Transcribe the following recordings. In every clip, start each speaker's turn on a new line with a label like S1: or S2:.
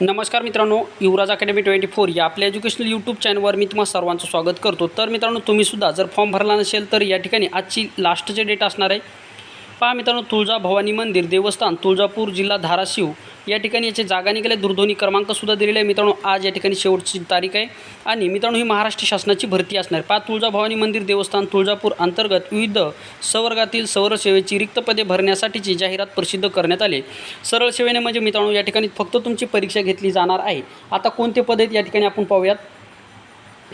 S1: नमस्कार मित्रांनो युवराज academy twenty four या आपल्या एज्युकेशनल यूट्यूब चॅनलवर मी तुम्हाला सर्वांचं स्वागत करतो. तर मित्रांनो तुम्हीसुद्धा जर फॉर्म भरला नसेल तर या ठिकाणी आजची लास्टचे डेट असणार आहे. पहा मित्रांनो तुळजा भवानी मंदिर देवस्थान तुळजापूर जिल्हा धाराशिव या ठिकाणी याचे जागा निघाले दूरध्वनी क्रमांकसुद्धा दिलेले आहे. मित्रांनो आज या ठिकाणी शेवटची तारीख आहे. आणि मित्रांनो ही महाराष्ट्र शासनाची भरती असणार. आहे तुळजाभवानी मंदिर देवस्थान तुळजापूर अंतर्गत विविध संवर्गातील सवरसेवेची रिक्त पदे भरण्यासाठीची जाहिरात प्रसिद्ध करण्यात आले. सरळ सेवेने म्हणजे मित्रांनो या ठिकाणी फक्त तुमची परीक्षा घेतली जाणार आहे. आता कोणते पद आहेत या ठिकाणी आपण पाहूयात.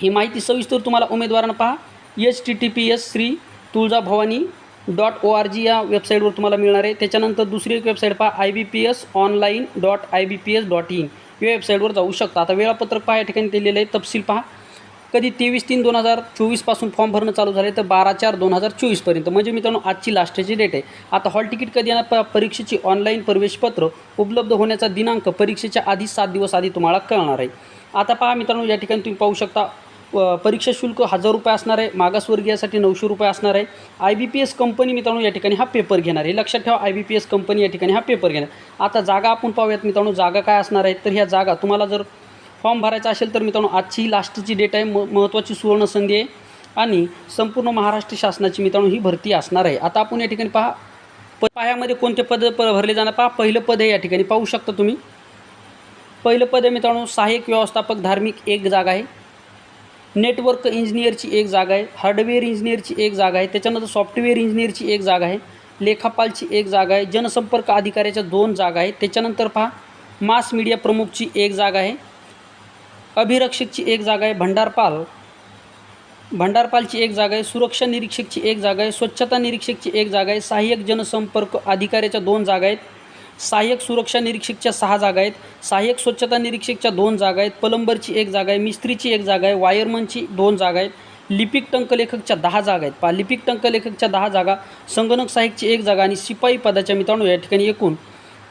S1: ही माहिती सविस्तर तुम्हाला उमेदवारांना पहा. H T T P S Shri Tuljabhavani dot O R G या वेबसाईटवर तुम्हाला मिळणार आहे. त्याच्यानंतर दुसरी एक वेबसाईट पहा I B P S online dot I B P S dot in या वेबसाईटवर जाऊ शकता. आता वेळापत्रक पहा या ठिकाणी दिलेलं आहे. तपशील पहा. कधी तेवीस तीन दोन हजार चोवीसपासून फॉर्म भरणं चालू झाले तर बारा चार दोन हजार चोवीसपर्यंत म्हणजे मित्रांनो आजची लास्टची डेट आहे. आता हॉल तिकीट कधी येणार? प परीक्षेची ऑनलाईन प्रवेशपत्र उपलब्ध होण्याचा दिनांक परीक्षेच्या आधी सात दिवस आधी तुम्हाला कळणार आहे. आता पहा मित्रांनो या ठिकाणी तुम्ही पाहू शकता परीक्षा शुल्क हजार रुपये असणार आहे मागासवर्गीयासाठी नऊशे रुपये असणार आहे. I B P S company मित्रांनो या ठिकाणी हा पेपर घेणार आहे. लक्षात ठेवा I B P S company या ठिकाणी हा पेपर घेणार आता जागा आपण पाहूयात मित्रांनो जागा काय असणार आहे? तर ह्या जागा तुम्हाला जर फॉर्म भरायचा असेल तर मित्रांनो आजची लास्टची डेट आहे म महत्त्वाची सुवर्ण संधी आहे. आणि संपूर्ण महाराष्ट्र शासनाची मित्रांनो ही भरती असणार आहे. आता आपण या ठिकाणी पहा प पायामध्ये कोणते पद प भरले जाणार? पहा पहिलं पद आहे या ठिकाणी पाहू शकता तुम्ही. पहिलं पद आहे मित्रांनो सहाय्यक व्यवस्थापक धार्मिक एक जागा आहे. नेटवर्क इंजिनियरची एक जागा आहे हार्डवेअर इंजिनियरची एक जागा आहे त्याच्यानंतर सॉफ्टवेअर इंजिनियरची एक जागा आहे लेखापालची एक जागा आहे जनसंपर्क अधिकाऱ्याच्या दोन जागा आहेत त्याच्यानंतर पहा मास मीडिया प्रमुखची एक जागा आहे अभिरक्षकची एक जागा आहे भंडारपाल भंडारपालची एक जागा आहे सुरक्षा निरीक्षकची एक जागा आहे स्वच्छता निरीक्षकची एक जागा आहे सहाय्यक जनसंपर्क अधिकाऱ्याच्या दोन जागा आहेत सहाय्यक सुरक्षा निरीक्षकच्या सहा जागा आहेत. सहाय्यक स्वच्छता निरीक्षकच्या दोन जागा आहेत. पलंबरची एक जागा आहे. मिस्त्रीची एक जागा आहे. वायरमनची दोन जागा आहेत. लिपिक टंकलेखकच्या दहा जागा आहेत. पा लिपिक टंकलेखकच्या दहा जागा संगणक सहाय्यकची एक जागा आणि शिपाई पदाच्या मित्रांनो या ठिकाणी एकूण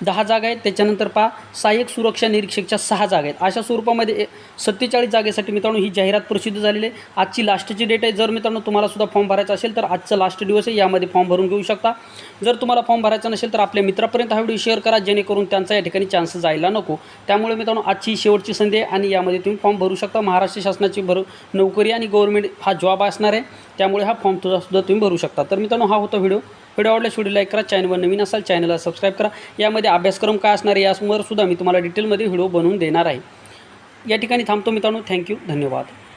S1: दहा जागा आहेत. त्याच्यानंतर पहा सहाय्यक सुरक्षा निरीक्षकच्या सहा जागा आहेत. अशा स्वरूपामध्ये ए- सत्तेचाळीस जागेसाठी मित्रांनो ही जाहिरात प्रसिद्ध झालेली आहे. आजची लास्टची डेट आहे. जर मित्रांनो तुम्हाला सुद्धा फॉर्म भरायचा असेल तर आजचा लास्ट दिवस आहे. यामध्ये फॉर्म भरून घेऊ शकता. जर तुम्हाला फॉर्म भरायचा नसेल तर आपल्या मित्रापर्यंत हा व्हिडिओ शेअर करा. जेणेकरून त्यांचा या ठिकाणी चान्स जायला नको. त्यामुळे मित्रांनो आजची शेवटची संधी आहे आणि यामध्ये तुम्ही फॉर्म भरू शकता. महाराष्ट्र शासनाची भर नोकरी आणि गव्हर्नमेंट हा जॉब असणार आहे. त्यामुळे हा फॉर्म सुद्धा तुम्ही भरू शकता. तर मित्रांनो हा होता व्हिडिओ व्हिडिओ आवडल्यास व्हिडिओ लाईक करा चॅनलवर नवीन असाल चॅनलला सबस्क्राईब करा. यामध्ये अभ्यासक्रम काय असणार आहे यासमोर सुद्धा मी तुम्हाला डिटेलमध्ये व्हिडिओ बनवून देणार आहे. या ठिकाणी थांबतो मित्रांनो. थँक्यू धन्यवाद.